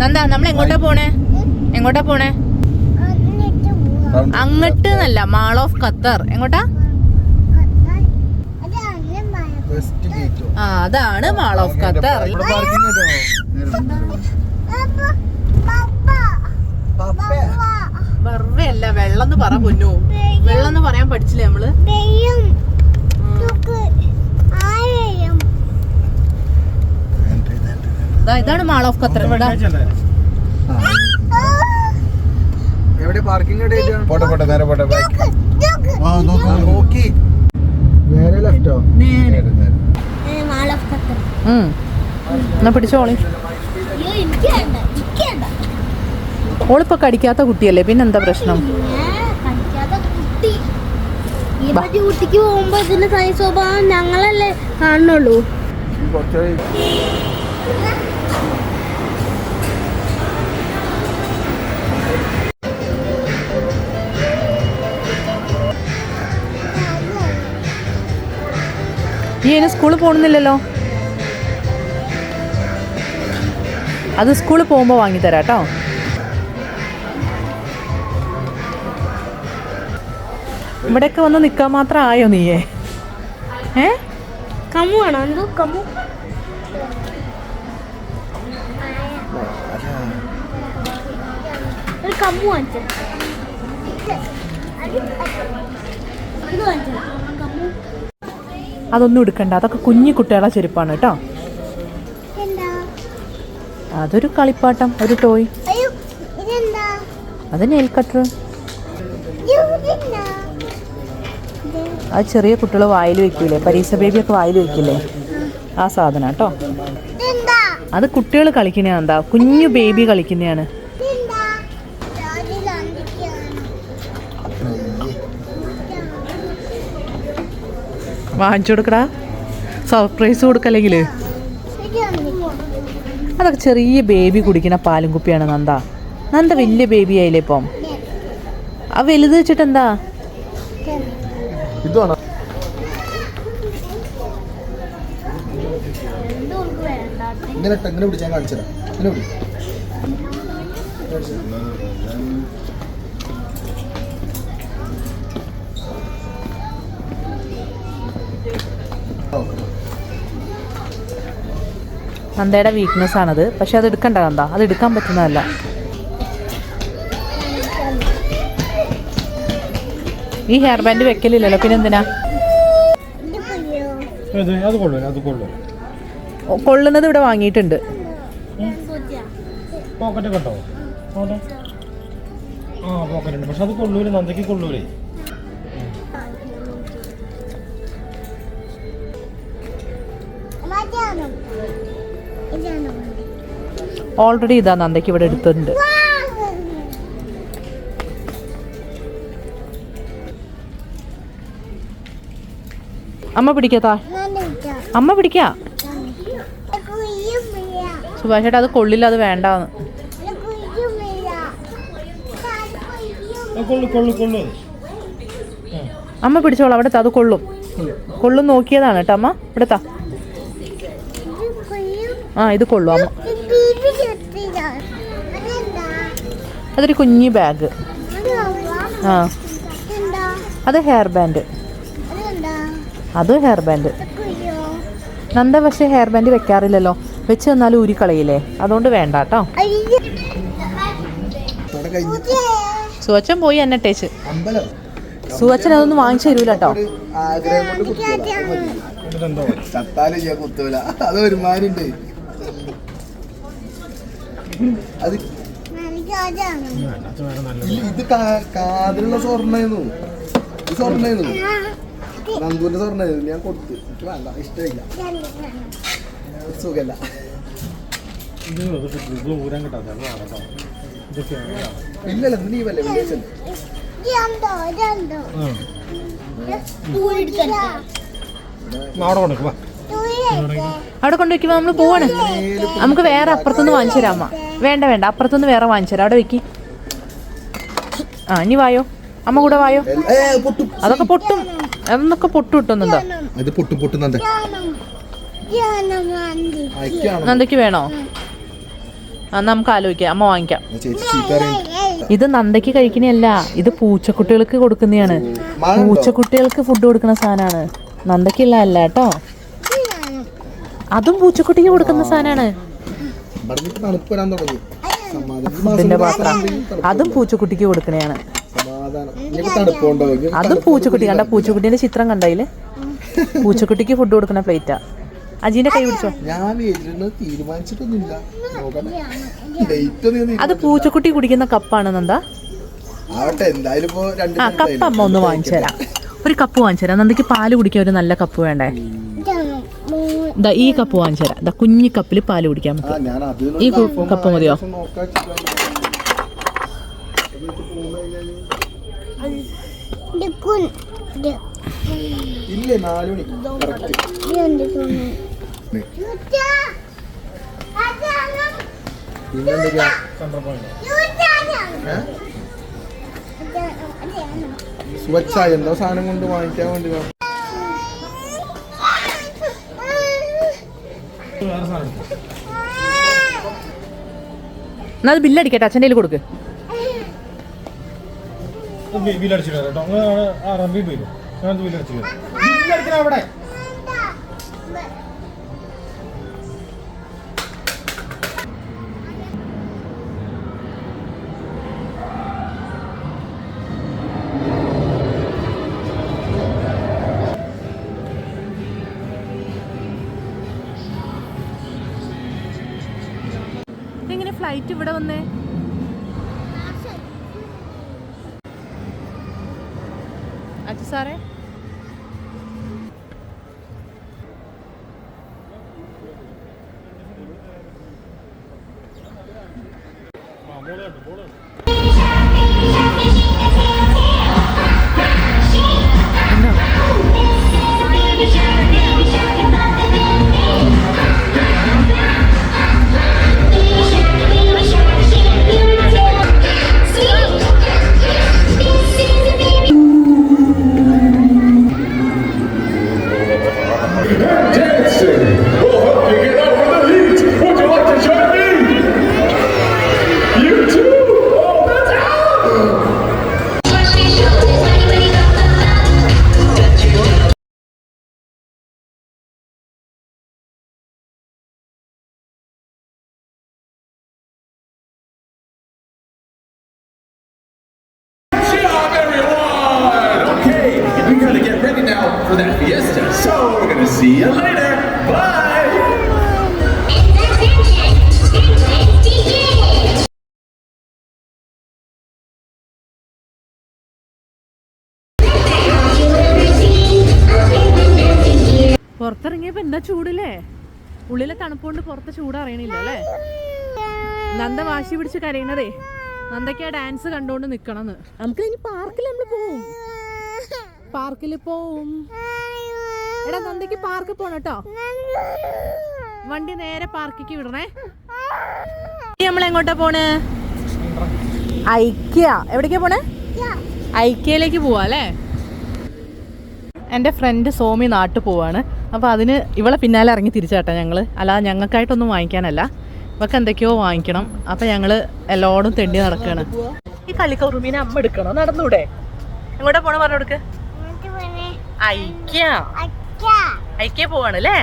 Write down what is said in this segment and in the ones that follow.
നന്ദ നമ്മൾ എങ്ങോട്ടാ പോണേ? എങ്ങോട്ടാ പോണേ. അങ്ങട്ട് എന്നല്ല മാൾ ഓഫ് ഖത്തർ. എങ്ങോട്ടാ? ആ അതാണ് മാൾ ഓഫ് ഖത്തർ. ഇവിടെ പാർക്കിംഗ് അപ്പൊ പപ്പ, പപ്പ, വെറുതെ അല്ല വെള്ളം എന്ന് പറ പൊന്നു. വെള്ളം. എന്ന് പറയാൻ പഠിച്ചില്ലേ നമ്മൾ? ഇതാണ് മാൾ ഓഫ് ഖത്തർ എവിടെ പാർക്കിംഗ് പോട്ടെ പോട്ടെ നേരെ പോട്ടെ നോക്കി നേരെ ലെഫ്റ്റോ നേരെ. ഓഫ്. എന്നാ പിടിച്ചോളി. ഓളിപ്പോ കടിക്കാത്ത കുട്ടിയല്ലേ പിന്നെന്താ പ്രശ്നം? കുട്ടിക്ക് പോകുമ്പോ ഇതിന്റെ തനി സ്വഭാവം ഞങ്ങളല്ലേ കാണുന്നുള്ളൂ. ഈ അതിന് സ്കൂളിൽ പോകുന്നില്ലല്ലോ അത് സ്കൂളിൽ പോകുമ്പോൾ വാങ്ങിത്തരാം കേട്ടോ. ഇവിടെയൊക്കെ വന്ന് നിൽക്കാൻ മാത്രം ആയോ നീയേ? ഏ? കമ്മു വേണോ എന്തോ കമ്മു. കമ്മു അതൊന്നും എടുക്കണ്ട. അതൊക്കെ കുഞ്ഞു കുട്ടികളെ ചെരുപ്പാണ് കേട്ടോ. അതൊരു കളിപ്പാട്ടം ഒരു ടോയ്. അത് നെയിൽ കട്ടർ. അത് ചെറിയ കുട്ടികൾ വായിൽ വെക്കൂലേ? പരീക്ഷ ബേബിയൊക്കെ വായിൽ വെക്കില്ലേ? ആ സാധനം കേട്ടോ. അത് കുട്ടികൾ കളിക്കുന്നതാണ് എന്താ? കുഞ്ഞു ബേബി കളിക്കുന്നതാണ്. വാങ്ങിച്ചു കൊടുക്കടാ. സർപ്രൈസ് കൊടുക്കല്ലെങ്കിൽ അതൊക്കെ ചെറിയ ബേബി കുടിക്കുന്ന പാലും കുപ്പിയാണ് നന്ദ. നന്ദ വലിയ ബേബി ആയില്ലേ ഇപ്പം? ആ വലുത് വെച്ചിട്ട് എന്താ? ഇതാണ് നന്ദയുടെ വീക്ക്നെസ് ആണത്. പക്ഷെ അത് എടുക്കണ്ട നന്ദ. അത് എടുക്കാൻ പറ്റുന്നതല്ല. ഈ ഹെയർ ബാൻഡ് വെക്കലില്ലല്ലോ. പിന്നെ എന്തിനാ? കൊള്ളുന്നത് ഇവിടെ വാങ്ങിയിട്ടുണ്ട്. പോക്കറ്റ് കണ്ടോ അവിടെ? ആ പോക്കറ്റ് ഉണ്ട്. പക്ഷെ അത് കൊള്ളൂര് നന്ദയ്ക്ക് കൊള്ളൂലേ. ഓൾറെഡി ഇതാ നന്ദയ്ക്ക് ഇവിടെ എടുത്തിട്ടുണ്ട്. അമ്മ പിടിക്കാത്ത അമ്മ പിടിക്കാ. സുഭാഷ് ചേട്ടാ അത് കൊള്ളില്ല അത് വേണ്ടാന്ന്. അമ്മ പിടിച്ചോളൂ അവിടെ അത് കൊള്ളും. കൊള്ളും നോക്കിയതാണ് കേട്ടോ അമ്മ. ഇവിടെ താ. ആ ഇത് കൊള്ളും അമ്മ. അതൊരു കുഞ്ഞി ബാഗ് ആ. അത് ഹെയർ ബാൻഡ് അത് ഹെയർ ബാൻഡ് നന്ദ പക്ഷേ ഹെയർ ബാൻഡ് വെക്കാറില്ലല്ലോ. വെച്ച് തന്നാലും ഊരി കളയില്ലേ? അതുകൊണ്ട് വേണ്ട കേട്ടോ സുവച്ചൻ പോയി എന്നെ ടേച്ച് അമ്പലം. സുവച്ചൻ അതൊന്നും വാങ്ങിച്ചു തരൂല കേട്ടോ. അത് ഇത് കാതിലുള്ള സ്വർണായിരുന്നു. ഇത് സ്വർണായിരുന്നു. നന്ദൂരിന്റെ സ്വർണായിരുന്നു. ഞാൻ കൊടുത്തു. എനിക്ക് വേണ്ട. ഇഷ്ടമില്ല. സുഖല്ല ഇല്ലല്ല ലീവല്ലേ വെള്ളിയാഴ്ച അവിടെ കൊടുക്കുക അവിടെ കൊണ്ട് വെക്കുമ്പോ നമ്മൾ പോവാണ്. നമുക്ക് വേറെ അപ്പുറത്തുനിന്ന് വാങ്ങിച്ചു തരാമ വേണ്ട വേണ്ട. അപ്പുറത്തുനിന്ന് വേറെ വാങ്ങിച്ചു തരാം. അവിടെ വെക്കി. ആ ഇനി വായോ? അമ്മ കൂടെ വായോ? അതൊക്കെ പൊട്ടും. അതൊന്നൊക്കെ പൊട്ടു കിട്ടുന്നുണ്ടോ? ഇത് പൊട്ടും പൊട്ടുന്നുണ്ട് നന്ദയ്ക്ക് വേണോ? എന്നാ നമുക്ക് ആലോചിക്കാം. അമ്മ വാങ്ങിക്കാം. ഇത് നന്ദയ്ക്ക് കഴിക്കണല്ല ഇത് പൂച്ചക്കുട്ടികൾക്ക് കൊടുക്കുന്നതാണ്. പൂച്ചക്കുട്ടികൾക്ക് ഫുഡ് കൊടുക്കുന്ന സാധനമാണ്. നന്ദയ്ക്കില്ല അല്ല കേട്ടോ. അതും പൂച്ചക്കുട്ടിക്ക് കൊടുക്കുന്ന സാധനമാണ്. ഫുഡിന്റെ പാത്രം അതും പൂച്ചക്കുട്ടിക്ക് കൊടുക്കണയാണ് അതും പൂച്ചക്കുട്ടി. കണ്ട പൂച്ചക്കുട്ടിന്റെ ചിത്രം കണ്ടതിൽ പൂച്ചക്കുട്ടിക്ക് ഫുഡ് കൊടുക്കുന്ന പ്ലേറ്റാ അജീന്റെ കൈ പിടിച്ചോ? അത് പൂച്ചക്കുട്ടി കുടിക്കുന്ന കപ്പാണ് നന്ദ. ആ കപ്പ് അമ്മ ഒന്ന് വാങ്ങിച്ചു തരാം. ഒരു കപ്പ് വാങ്ങിച്ചു തരാം. നന്ദിക്ക് പാൽ കുടിക്കാൻ ഒരു നല്ല കപ്പ് വേണ്ടേ? ദാ ഈ കപ്പ് വാങ്ങിച്ചു തരാം. ദാ കുഞ്ഞി കപ്പിൽ പാൽ കുടിക്കാൻ പറ്റും. ഈ കപ്പ് മതിയോ? ഇല്ല ഇല്ലേ നാല് മണി. പിന്നെന്തൊക്കെയാ സ്വച്ഛായ. എന്തോ സാധനം കൊണ്ട് വാങ്ങിക്കാൻ വേണ്ടി എന്നാൽ ബില്ലടിക്കട്ടെ അച്ഛന്റെ കയ്യിൽ കൊടുക്ക്. ബില്ലടിച്ചിട്ട് കേട്ടോ. ബില്ലടിച്ചിട്ട് അവിടെ? അച്ഛ സാറേ? For that fiesta. So we're gonna see you later. Bye! പുറത്തിറങ്ങിയപ്പോ എന്താ ചൂടില്ലേ ഉള്ളിലെ തണുപ്പുകൊണ്ട് പുറത്തെ ചൂട് അറിയണില്ല അല്ലേ നന്ദ വാശി പിടിച്ച് കരയണതേ നന്ദയ്ക്ക് ആ ഡാൻസ് കണ്ടോണ്ട് നിക്കണെന്ന് നമുക്ക് ഇനി പാർക്കിൽ നമ്മൾ പോവും പാർക്കിൽ പോവും എടാ നന്ദിക്ക് പാർക്കിൽ പോണം കേട്ടോ. വണ്ടി നേരെ പാർക്കിക്ക് വിടണേ. നമ്മൾ എങ്ങോട്ടാ പോണ്? ഐക്യ. എവിടേക്കാ പോണേ? ഐക്യയിലേക്ക് പോവാ അല്ലേ? എന്റെ ഫ്രണ്ട് സോമി നാട്ടിൽ പോവാണ്. അപ്പോൾ അതിന് ഇവളെ പിന്നാലെ ഇറങ്ങി തിരിച്ചാട്ടെ ഞങ്ങൾ അല്ലാതെ ഞങ്ങൾക്കായിട്ടൊന്നും വാങ്ങിക്കാനല്ല. ഇവൾക്ക് എന്തൊക്കെയോ വാങ്ങിക്കണം. അപ്പം ഞങ്ങൾ എല്ലായിടും തെണ്ടി നടക്കുകയാണ് ഈ കളിക്കൗറുമീനെ അമ്മ എടുക്കണോ? നടന്നൂടെ. എങ്ങോട്ടാ പോണോ? പറഞ്ഞു കൊടുക്ക്. ഐക്യ ഐക്യ പോവാണ് അല്ലേ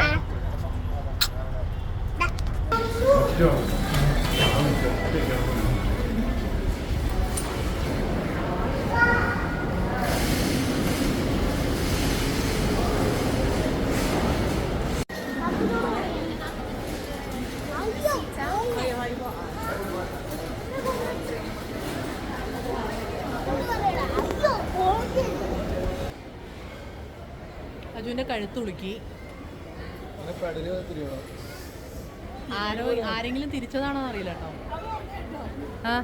അജുവിന്റെ കഴുത്ത് ഉളുക്കി. ആരോ ആരെങ്കിലും തിരിച്ചതാണോ അറിയില്ല കേട്ടോ. ആ?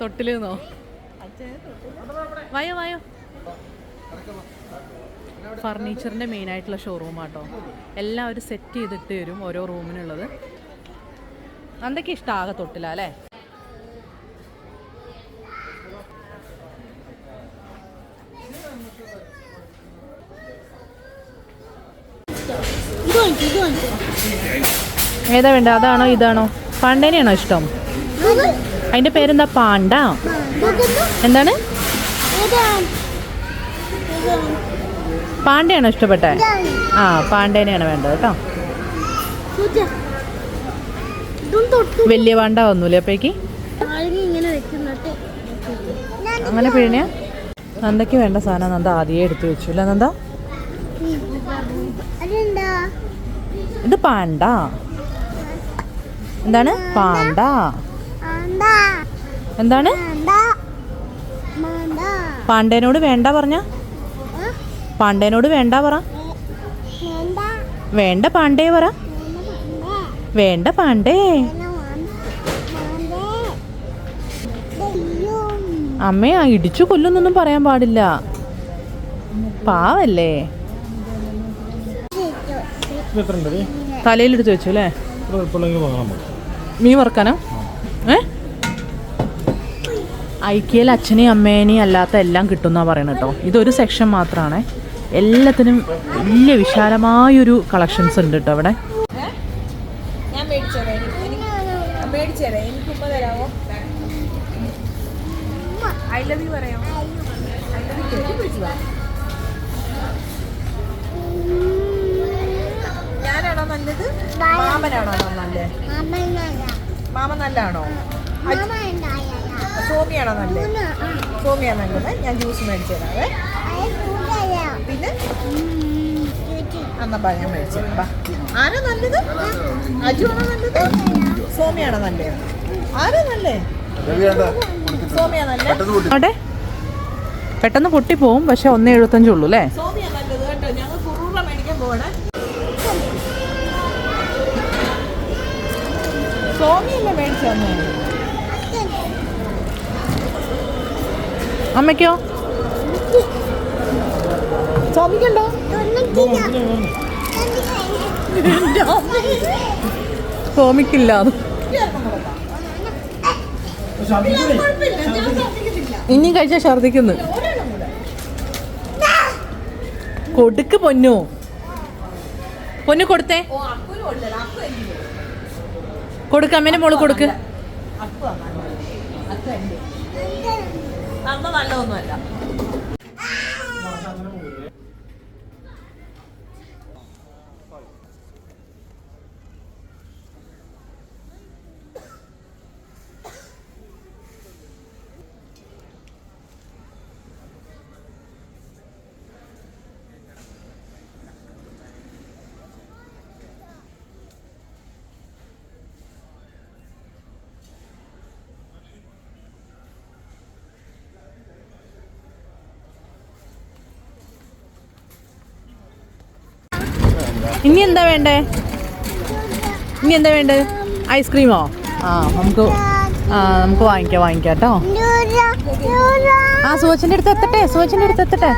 തൊട്ടിലെന്നോ വായോ വായോ. ഫർണിച്ചറിന്റെ മെയിൻ ആയിട്ടുള്ള ഷോറൂം ആട്ടോ. എല്ലാം ഒരു സെറ്റ് ചെയ്തിട്ട് വരും ഓരോ റൂമിനുള്ളത് എന്തൊക്കെ ഇഷ്ടമാകെ തൊട്ടില്ല അല്ലേ? ഏതാ വേണ്ട? അതാണോ ഇതാണോ? പാണ്ടേനെയാണോ ഇഷ്ടം? അതിന്റെ പേരെന്താ? പാണ്ട എന്താണ്? പാണ്ടയാണോ ഇഷ്ടപ്പെട്ടെ? ആ പാണ്ടേനെയാണ് വേണ്ടത് കേട്ടോ. വലിയ പാണ്ട വന്നൂലേ അപ്പേക്ക്? അങ്ങനെ പിഴിഞ്ഞ? നന്ദയ്ക്ക് വേണ്ട സാധനം നന്ദ ആദ്യമേ എടുത്തു വെച്ചു അല്ലേ നന്ദ? ഇത് പാണ്ട എന്താണ്? പാണ്ട എന്താണ്? പാണ്ഡേനോട് മാണ്ടാ പാണ്ടേനോട് വേണ്ട പറഞ്ഞ? പാണ്ഡേനോട് പാണ്ടേനോട് വേണ്ട പറ. വേണ്ടാ. വേണ്ട പാണ്ടേ പറ. വേണ്ട പാണ്ഡേ. പാണ്ടേ അമ്മയെ ഇടിച്ചു കൊല്ലുന്നൊന്നും പറയാൻ പാടില്ല. പാവല്ലേ? തലയിലെടുത്ത് വെച്ചു അല്ലേ മീൻ വറുക്കാനോ? ഏ? ഐക്യയിൽ അച്ഛനെയും അമ്മേനെയും അല്ലാത്ത എല്ലാം കിട്ടുന്ന പറയണ കേട്ടോ ഇതൊരു സെക്ഷൻ മാത്രമാണ് എല്ലാത്തിനും വലിയ വിശാലമായൊരു കളക്ഷൻസ് ഉണ്ട് കേട്ടോ അവിടെ. ഞാനാണോ നല്ലത്? എനിക്ക് മാമ നല്ലാണോ? സോമിയാണോ നല്ലത് സോമിയാ നല്ലത്. ഞാൻ ജ്യൂസ് മേടിച്ചു തരാവേ പിന്നെ? എന്നാ ബാ ഞാൻ മേടിച്ചു തരാം ആരാ നല്ലത്? അജു ആണോ നല്ലത്? സോമിയാണോ നല്ലത് ആരാ നല്ലേ? സോമിയാ നല്ലത് പെട്ടെന്ന് പൊട്ടിപ്പോവും പക്ഷെ ഒന്നേ എഴുപത്തഞ്ചുള്ളൂ അല്ലേ? സോമിയാ നല്ലത് കേട്ടോ. ഞങ്ങൾ കുറൂറ മേടിക്കാൻ പോകണേ സോമിയല്ലേ മേടിച്ചു തന്നെ? അമ്മയ്ക്കോ? സോമിക്കുണ്ടോ? സോമിക്കില്ല. ഇനി കഴിച്ചാൽ ഛർദിക്കുന്നു കൊടുക്ക് പൊന്നു. പൊന്നു കൊടുത്തേ ഓ അക്കുന് കൊണ്ടല്ല അക്കു എനിക്ക് കൊടുക്ക് അമ്മേനെ മോൾ കൊടുക്ക്. അമ്മ നല്ലതൊന്നുമല്ല. ഇനി എന്താ വേണ്ടേ? ഇനി എന്താ വേണ്ടത് ഐസ്ക്രീമോ ആ നമുക്ക് ആ നമുക്ക് വാങ്ങിക്കാം വാങ്ങിക്കാം കേട്ടോ. ആ സുവച്ചിന്റെ അടുത്ത് എത്തട്ടെ സുവച്ചിന്റെ അടുത്ത് എത്തട്ടെ.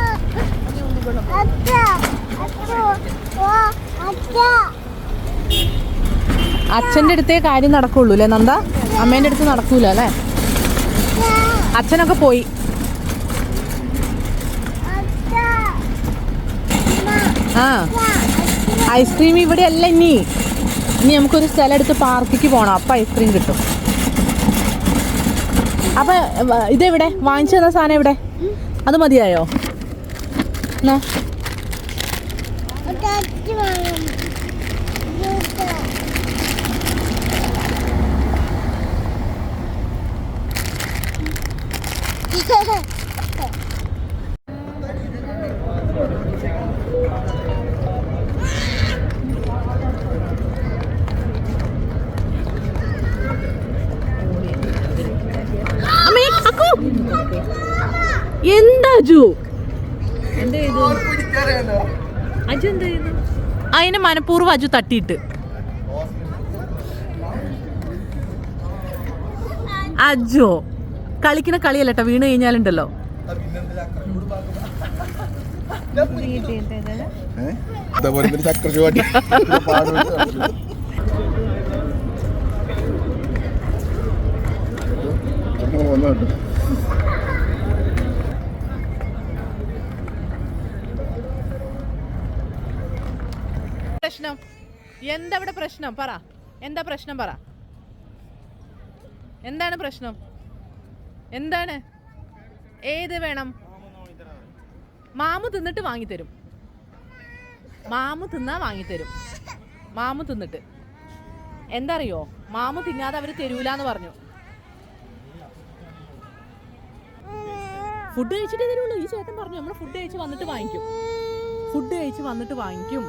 അച്ഛന്റെ അടുത്തേ കാര്യം നടക്കുള്ളൂ അല്ലേ നന്ദ? അമ്മേന്റെ അടുത്ത് നടക്കൂല അല്ലേ? അച്ഛനൊക്കെ പോയി. ആ. ഐസ്ക്രീം ഇവിടെ അല്ല ഇനി. ഇനി നമുക്കൊരു സ്ഥലം എടുത്ത് പാർക്കിക്ക് പോകണം അപ്പം ഐസ്ക്രീം കിട്ടും. അപ്പൊ ഇതെവിടെ? വാങ്ങിച്ചു തന്ന സാധനം എവിടെ? അത് മതിയായോ? എന്നാ മനഃപൂർവം അജു തട്ടിയിട്ട്. അജോ കളിക്കുന്ന കളിയല്ലട്ടോ വീണ് കഴിഞ്ഞാലുണ്ടല്ലോ. ഇതേപോലെ പ്രശ്നം? എന്താ ഇവിടെ പ്രശ്നം? പറ. എന്താ പ്രശ്നം പറ? എന്താണ് പ്രശ്നം? എന്താണ്? ഏത് വേണം? മാമു തിന്നിട്ട് വാങ്ങിത്തരും. മാമു തിന്നാ വാങ്ങിത്തരും. മാമു തിന്നിട്ട്. എന്താ അറിയോ മാമു തിന്നാതെ അവർ തരൂലെന്ന് പറഞ്ഞു. ഫുഡ് കഴിച്ചിട്ടേ തരുള്ളൂ. ഈ ചേട്ടൻ പറഞ്ഞു നമ്മൾ ഫുഡ് കഴിച്ച് വന്നിട്ട് വാങ്ങിക്കും. ഫുഡ് കഴിച്ച് വന്നിട്ട് വാങ്ങിക്കും.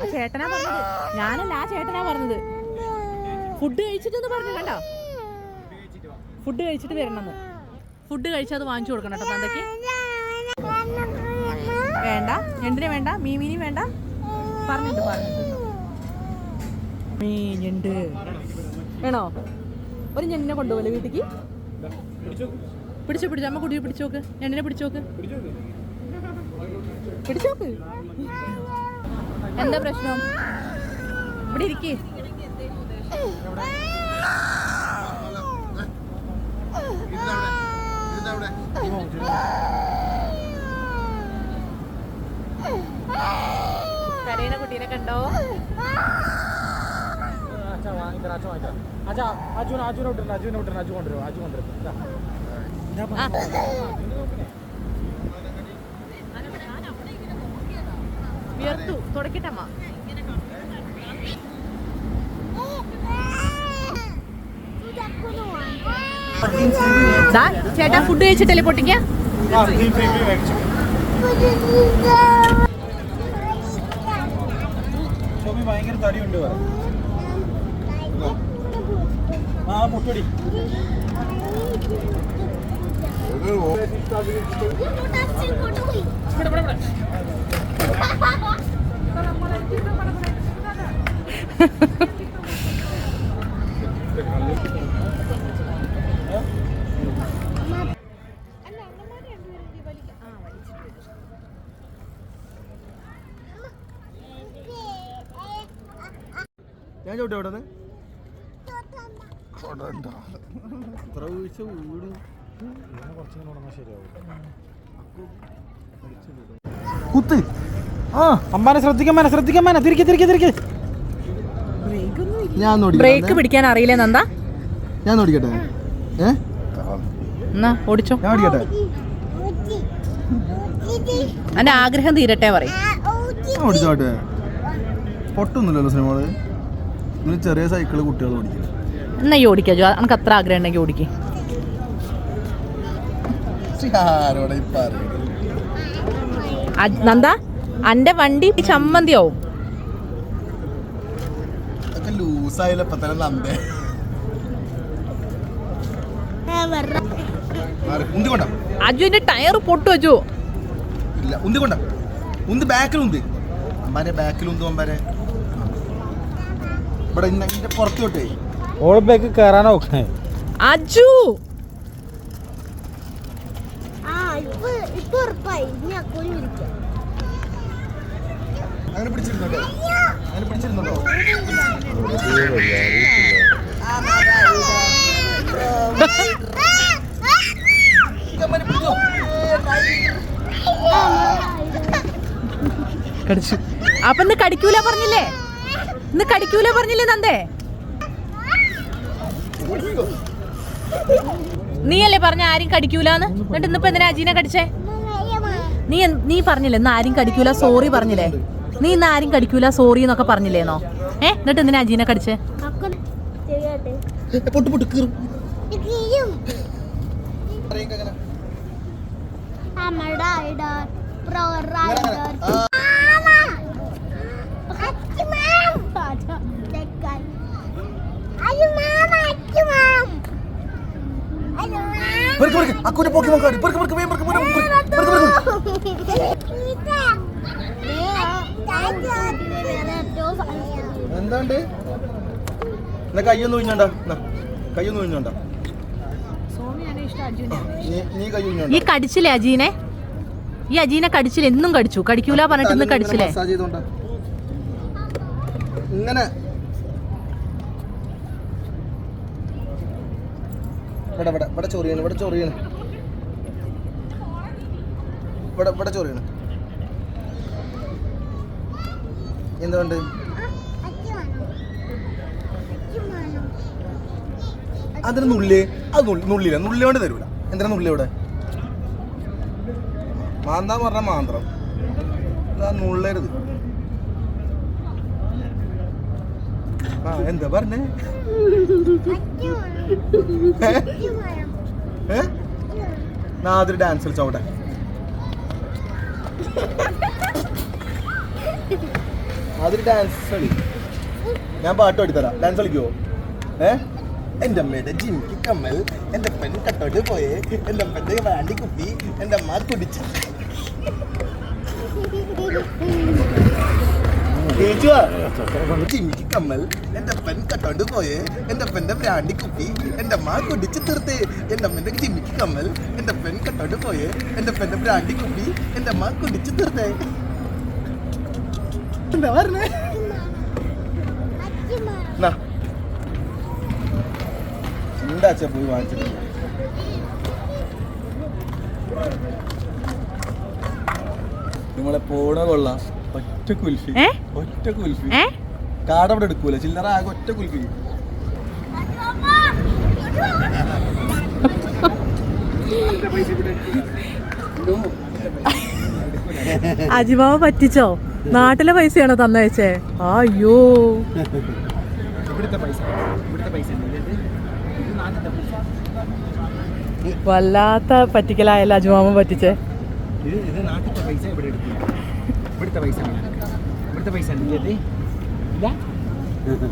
ആ ചേട്ടനാ പറഞ്ഞത്. ഞാനല്ല ആ ചേട്ടനാ പറഞ്ഞത്. ഫുഡ് കഴിച്ചിട്ടെന്ന് പറഞ്ഞു കണ്ടോ? ഫുഡ് കഴിച്ചിട്ട് വരണമെന്ന്. ഫുഡ് കഴിച്ച് അത് വാങ്ങിച്ചു കൊടുക്കണം കേട്ടോ എന്തൊക്കെ വേണ്ട ഞണ്ടിനെ വേണ്ട? മീമിനി വേണ്ട. പറഞ്ഞിട്ട് പറഞ്ഞിട്ട്. മീൻ വേണോ? ഒരു ഞണ്ടിനെ കൊണ്ടുപോലെ വീട്ടിക്ക്? പിടിച്ചോ പിടിച്ചോ. അമ്മ കുടിയോ പിടിച്ചോക്ക് ഞണ്ടിനെ പിടിച്ചോക്ക് പിടിച്ചോക്ക് എന്താ പ്രശ്നം? ഇവിടെ ഇരിക്കേ. കരയുന്ന കുട്ടീനെ കണ്ടോ? അച്ഛാ വാങ്ങിത്തരാം അച്ഛൻ വാങ്ങിത്തരാം. അച്ഛാ അജുന അജുന വിട്ടിരുന്നു? അജുനെ വിട്ടിരുന്നു? അജു കൊണ്ടുവരും അജു കൊണ്ടുവരും ഇതാ. ഇതാ ആ. വിയർത്തു. തുടക്കട്ടമ്മ ചേട്ടാ ഫുഡ് കഴിച്ചിട്ടല്ലേ പൊട്ടിക്ക? ഭയങ്കര തടിയുണ്ട് ആ മുട്ടടി ഞാൻ ചോട്ടെ അവിടെ നിന്ന്? ഇത്ര വീഴ്ച വീട്? കുറച്ചും കൂടെ ശരിയാവും. കുത്ത്. ആ അമ്മാനെ ശ്രദ്ധിക്കാൻ മേനെ ശ്രദ്ധിക്കാൻ മേനെ തിരികെ തിരികെ തിരികെ ഞാൻ ബ്രേക്ക് പിടിക്കാൻ അറിയില്ലേ നന്ദ? ഞാൻ നോടിക്കട്ടെ ഏ? എന്നാ ഓടിച്ചോ. ഞാൻ ഓടിക്കട്ടെ. എന്റെ ആഗ്രഹം തീരട്ടെ പറയും. ഓടിച്ചോട്ടെ പൊട്ടൊന്നുമില്ലല്ലോ സിനിമകൾ. ഇങ്ങനെ ചെറിയ സൈക്കിൾ കുട്ടികൾ ഓടിക്കും. എന്നാ ഈ ഓടിക്കാജോ എനിക്ക് അത്ര ആഗ്രഹം ഉണ്ടെങ്കിൽ ഓടിക്കേ. നന്ദ? അന്റെ വണ്ടി ചമ്മന്തിയാവും. അജുവിന്റെ ടയർ പൊട്ടു അജു. ഇല്ല ഉന്തി കൊണ്ട? ഉന്ത് ബാക്കിൽ ഉന്ത്. അമ്പാരെ ബാക്കിൽ ഉന്ത് അമ്പാരെ ഇവിടെ ഇന്ന പുറത്ത് തൊട്ടേ കയറാനോ അജു. ആ ഇപ്പൊ ഇപ്പൊ ഉറപ്പായി. ഇനി അക്കോലി വിളിക്കാം. അങ്ങനെ പിടിച്ചിരുന്നോ? അങ്ങനെ പിടിച്ചിരുന്നോ? അപ്പൊ ഇന്ന് കടിക്കൂല പറഞ്ഞില്ലേ? ഇന്ന് കടിക്കൂല പറഞ്ഞില്ലേ നന്ദേ? നീയല്ലേ പറഞ്ഞ ആരും കടിക്കൂലെന്ന്? എന്നിട്ട് ഇന്നിപ്പോ എന്തിനാ അജീനെ കടിച്ചേ? നീ നീ പറഞ്ഞില്ലേ ഇന്ന് ആരും കടിക്കൂല? സോറി പറഞ്ഞില്ലേ? നീ ഇന്ന് ആരും കടിക്കൂല സോറി എന്നൊക്കെ പറഞ്ഞില്ലേന്നോ? ഏ? എന്നിട്ട് എന്തിനാ അജീനെ കടിച്ചേ? അക്കൂന്റെ പോക്കി നോക്കാടി പെറുക്ക് പെറുക്ക് പെറുക്ക് പെറുക്ക് പെറുക്ക്. പെറുക്ക് പെറുക്ക്. എന്താണ്ട്? എന്നാ കയ്യൊന്നും എന്നാ, കയ്യൊന്നും ഒഴിഞ്ഞോണ്ട നീ കടിച്ചില്ലേ അജീനെ? ഈ അജീനെ കടിച്ചില്ല? എന്നും കടിച്ചു. കടിക്കൂല പറഞ്ഞിട്ട് ഇന്ന് കടിച്ചില്ലേ? ഇങ്ങനെ. ഇവിടെ ഇവിടെ ഇവിടെ ചൊറിയാണ്? ഇവിടെ ചൊറിയാണ്? ഇവിടെ ഇവിടെ ചൊറിയാണ്? എന്തുകൊണ്ട്? അതിന് നുള്ളി? അത് നുള്ളി നുള്ളില്ല നുള്ളി കൊണ്ട് തരൂല. എന്തിനാ നുള്ളി ഇവിടെ? മാന്ത പറഞ്ഞ മാന്ത്രം. നുള്ളരുത്. ആ എന്താ പറഞ്ഞേ? നാതൊരു ഡാൻസ് കളിച്ചോട്ടെ അതൊരു ഡാൻസ് കളി. ഞാൻ പാട്ട് പാടിത്തരാം. ഡാൻസ് കളിക്കുവോ? ഏ? എന്റെ അമ്മയുടെ ജിമിക്ക് കമ്മൽ എന്റെ പെൺ കട്ടോട്ട് പോയേ എന്റെ അമ്മന്റെ വാണ്ടി കുപ്പി എന്റെ അമ്മ കുടിച്ച് ജിമ്മിക്ക് ജിമിക്ക് കമ്മൽ എന്റെ പെൺ കട്ടോണ്ട് പോയേ എന്റെ പെന്റെ ബ്രാണ്ടി കുപ്പി എന്റെ അമ്മ കുടിച്ച് തീർത്തേ എന്റെ അമ്മന്റെ ജിമിക്ക് കമ്മൽ എന്റെ പെൺ കട്ടോണ്ട് പോയേ എന്റെ പെന്റെ ബ്രാണ്ടി കുപ്പി എന്റെ അമ്മ കുടിച്ച് തീർത്തേ. എന്താ പറഞ്ഞേ എന്നാ ഉണ്ടാച്ച പോയി വാങ്ങിച്ചിട്ട് നിങ്ങളെ പോണ കൊള്ളാം. ഒറ്റ കുൽഫി. ഒറ്റ കുൽഫി. കാട് അവിടെ എടുക്കൂല. ചില്ലറ ആകെ ഒറ്റ കുൽഫി. അജിമാവ് പറ്റിച്ചോ? നാട്ടിലെ പൈസയാണോ തന്നയച്ചേ? അയ്യോ. വല്ലാത്ത പറ്റിക്കലായല്ല അജുമാമ പറ്റിച്ചേ.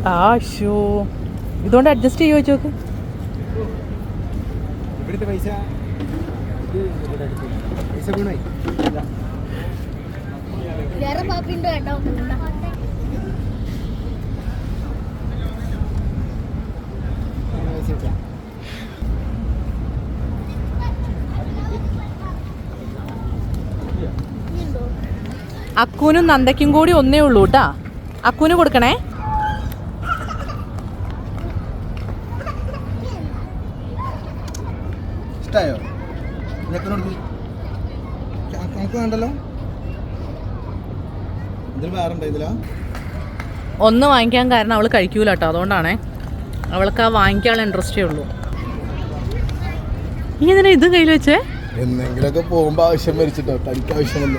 ആ ഷോ ഇതുകൊണ്ട് അഡ്ജസ്റ്റ് ചെയ്യോ ചോക്ക്? ഇവിടുത്തെ പൈസ പൈസ വീണായി വേറെ പാപ്പിണ്ടോ കേട്ടോ അക്കൂനും നന്ദയ്ക്കും കൂടി ഒന്നേ ഉള്ളൂ കേട്ടാ അക്കൂന് കൊടുക്കണേ? ഒന്ന് വാങ്ങിക്കാൻ കാരണം അവൾ കഴിക്കൂല കേട്ടോ അതുകൊണ്ടാണേ. അവൾക്ക് ആ വാങ്ങിക്കാനുള്ള ഇൻട്രസ്റ്റേ ഉള്ളൂ. നീ എന്തിനാ ഇതും കയ്യിൽ വെച്ചേ? എന്തെങ്കിലുമൊക്കെ പോകുമ്പോ ആവശ്യം മരിച്ചിട്ടോ തനിക്ക് ആവശ്യം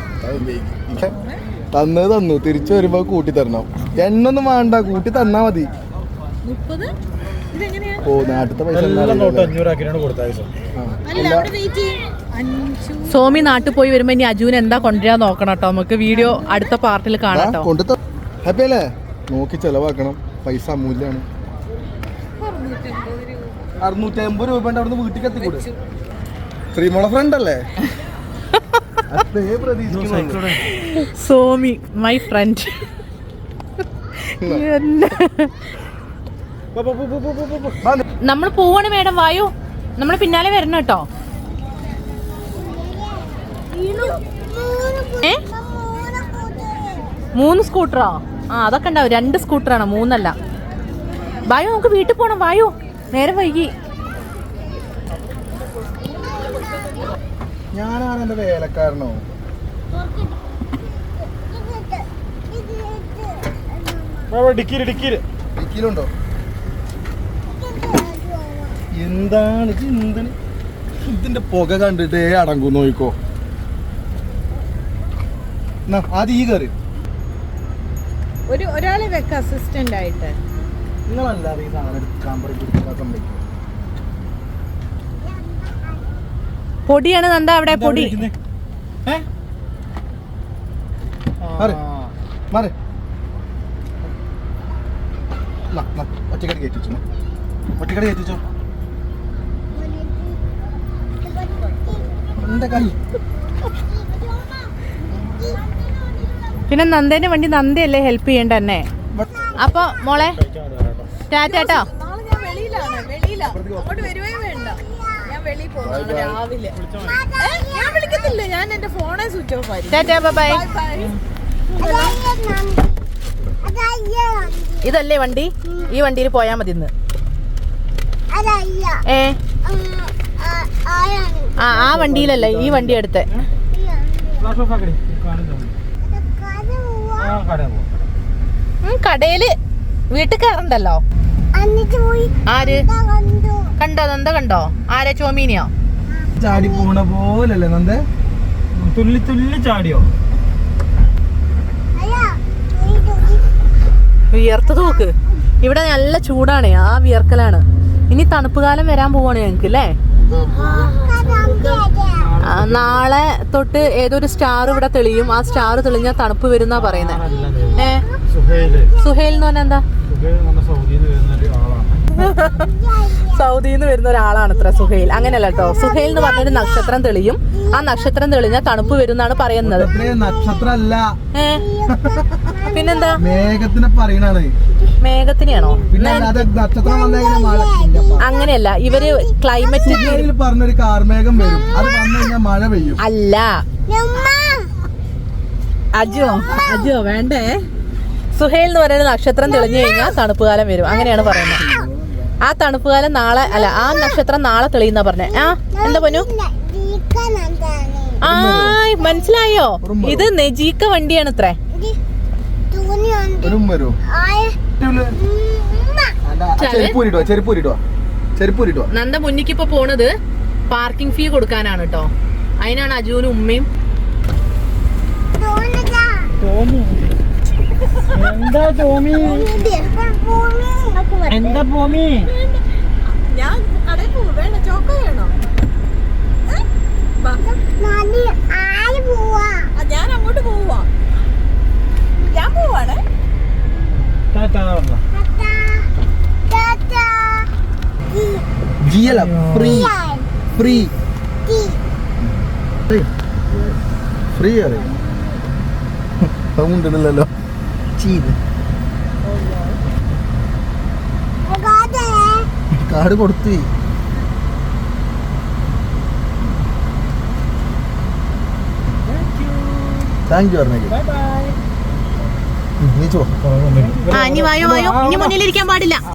തന്നത് തന്നു തിരിച്ചു വരുമ്പോ കൂട്ടി തരണം. എണ്ണൊന്നും വേണ്ട കൂട്ടി തന്നാ മതി. ഓ നാട്ടിലത്തെ പൈസ സോമി നാട്ടിൽ പോയി വരുമ്പോ ഇനി അജുവിന് എന്താ കൊണ്ടുവരാൻ നോക്കണം കേട്ടോ നമുക്ക് വീഡിയോ അടുത്ത പാർട്ടിൽ കാണാം ദാ, കേട്ടോ കൊണ്ടു ഹാപ്പി അല്ലേ? നോക്കി ചെലവാക്കണം. പൈസ അമൂല്യാണ്. അറുന്നൂറ്റി അമ്പത് രൂപ അവിടുന്ന് വീട്ടിൽ എത്തിക്കൂടെ? ശ്രീമോള ഫ്രണ്ട് അല്ലേ? അതേ പ്രതീക്ഷിക്കുന്നുള്ളൂ. സോമി മൈ ഫ്രണ്ട് നമ്മൾ പോവാണ് മേഡം വായു? നമ്മൾ പിന്നാലെ വരണം കേട്ടോ ഏ? മൂന്ന് സ്കൂട്ടറോ? ആ അതൊക്കെ ഉണ്ടാവും. രണ്ട് സ്കൂട്ടറാണ് മൂന്നല്ല. വായു നമുക്ക് വീട്ടിൽ പോകണം വായു നേരം വൈകി. ഞാനാണ് എന്റെ വേലക്കാരനോ? ഡിക്കിര് ഡിക്കിര് ഡിക്കിയിലുണ്ടോ? എന്താണ് ഇത് എന്താണ് ഇതിന്റെ പുക കണ്ടിട്ടേ അടങ്ങും നോയിക്കോ. എന്നാ, ആദ്യം ഈ കയറി. ഒരു ഒരാളെ വെക്ക അസിസ്റ്റന്റ് ആയിട്ട്. നിങ്ങളല്ലാതെ ഈ സാധനം എടുക്കാൻ സമ്മതിക്കും പൊടിയാണ് നന്ദ അവിടെ പൊടി. ഒറ്റക്കടി കയറ്റിച്ചു ഒറ്റക്കടി കയറ്റിച്ചോ എന്റെ കൈ പിന്നെ നന്ദേന്റെ വണ്ടി നന്ദയല്ലേ ഹെൽപ്പ് ചെയ്യണ്ട എന്നെ? അപ്പൊ മോളെ ടാറ്റാട്ടോ നാളെ ഞാൻ വെളിയിലാണ് വെളിയിലാ. അങ്ങോട്ട് വരുവേ വേണ്ട. ഞാൻ വെളിയിൽ പോകുന്നു രാവിലെ. ഞാൻ വിളിക്കത്തില്ല? ഞാൻ എന്റെ ഫോണെ സ്വിച്ച് ഓഫ് ആയിരിക്കും. ടാറ്റാ ബൈ ബൈ ഇതല്ലേ വണ്ടി? ഈ വണ്ടിയിൽ പോയാ മതി ഇന്ന്. ഏ? ആ ആ വണ്ടിയിലല്ല ഈ വണ്ടി എടുത്തേ ഫ്ലാഷ് ഓഫ് ആക്കടി കാണുന്നു ആ കട പോവാം ഉം, കടയിൽ വീട്ടിൽ കയറണ്ടല്ലോ ആര് കണ്ടു കണ്ടോ നന്ദ കണ്ടോ ആരെ ചോമീനിയോ ചാടി പോണ പോലല്ലേ നന്ദ തുള്ളി തുള്ളി ചാടിയോ വിയർത്ത് നോക്ക് ഇവിടെ നല്ല ചൂടാണ് ആ വിയർക്കലാണ് ഇനി തണുപ്പ് കാലം വരാൻ പോവാണ് ഞങ്ങക്ക് അല്ലേ നാളെ തൊട്ട് ഏതൊരു സ്റ്റാർ ഇവിടെ തെളിയും. ആ സ്റ്റാർ തെളിഞ്ഞാൽ തണുപ്പ് വരുന്നാ പറയുന്നത് ഏ? സുഹേൽ എന്ന് പറഞ്ഞാൽ എന്താ? സൗദിയിൽ നിന്ന് വരുന്ന ഒരാളാണ് ഇത്ര സുഹേൽ. അങ്ങനെയല്ല കേട്ടോ സുഹേൽ എന്ന് പറഞ്ഞൊരു നക്ഷത്രം തെളിയും. ആ നക്ഷത്രം തെളിഞ്ഞാൽ തണുപ്പ് വരുന്നാണ് പറയുന്നത്. നക്ഷത്രല്ല. ഏ? പിന്നെന്താ? മേഘത്തിനെ പറയണാണ് മേഘത്തിനെയാണോ? പിന്നെ അല്ലാതെ നക്ഷത്രം വന്നെങ്ങനെ മഴ അങ്ങനെയല്ല ഇവർ ക്ലൈമറ്റ് പറഞ്ഞൊരു കാർമേഘം വരും. അത് വന്നു കഴിഞ്ഞാൽ മഴ പെയ്യും. അല്ല. അജോ അജോ വേണ്ടേ? സുഹേൽ എന്ന് പറയുന്ന നക്ഷത്രം തെളിഞ്ഞു കഴിഞ്ഞാൽ തണുപ്പ് കാലം വരും. അങ്ങനെയാണ് പറയുന്നത്. ആ തണുപ്പ് കാലം നാളെ അല്ല ആ നക്ഷത്രം നാളെ തെളിയുന്ന പറഞ്ഞേ. ആ എന്താ പൊന്നു? ആ മനസ്സിലായോ? ഇത് നെജീക്ക വണ്ടിയാണ് ഇത്രേ ഒരു വരും ചെരുപ്പൂരിട്ടോ ചെരുപ്പൂരിട്ടോ ചെരുപ്പൂരിട്ടോ നന്ദ മുന്നിക്ക് ഇപ്പൊ പോണത് പാർക്കിംഗ് ഫീ കൊടുക്കാനാണ് കേട്ടോ അതിനാണ് അജുവിനും ഉമ്മയും. എന്താ ടോമി? എന്താ ടോമി? ഞാൻ കടയിൽ വേണോ ചോക്ക വേണോ? ആ, ഞാൻ അങ്ങോട്ട് പോവാ. ഞാൻ പോവാണേ. ജിയല ഫ്രീ ഫ്രീ ഫ്രീ അറിയാം സൗണ്ട് ഇടില്ലല്ലോ ചീത്. കാർഡ് കൊടുത്തു. താങ്ക് യു പറഞ്ഞേക്ക് ആ ഇനി വായോ വായോ. ഇനി മുന്നിലിരിക്കാൻ പാടില്ല.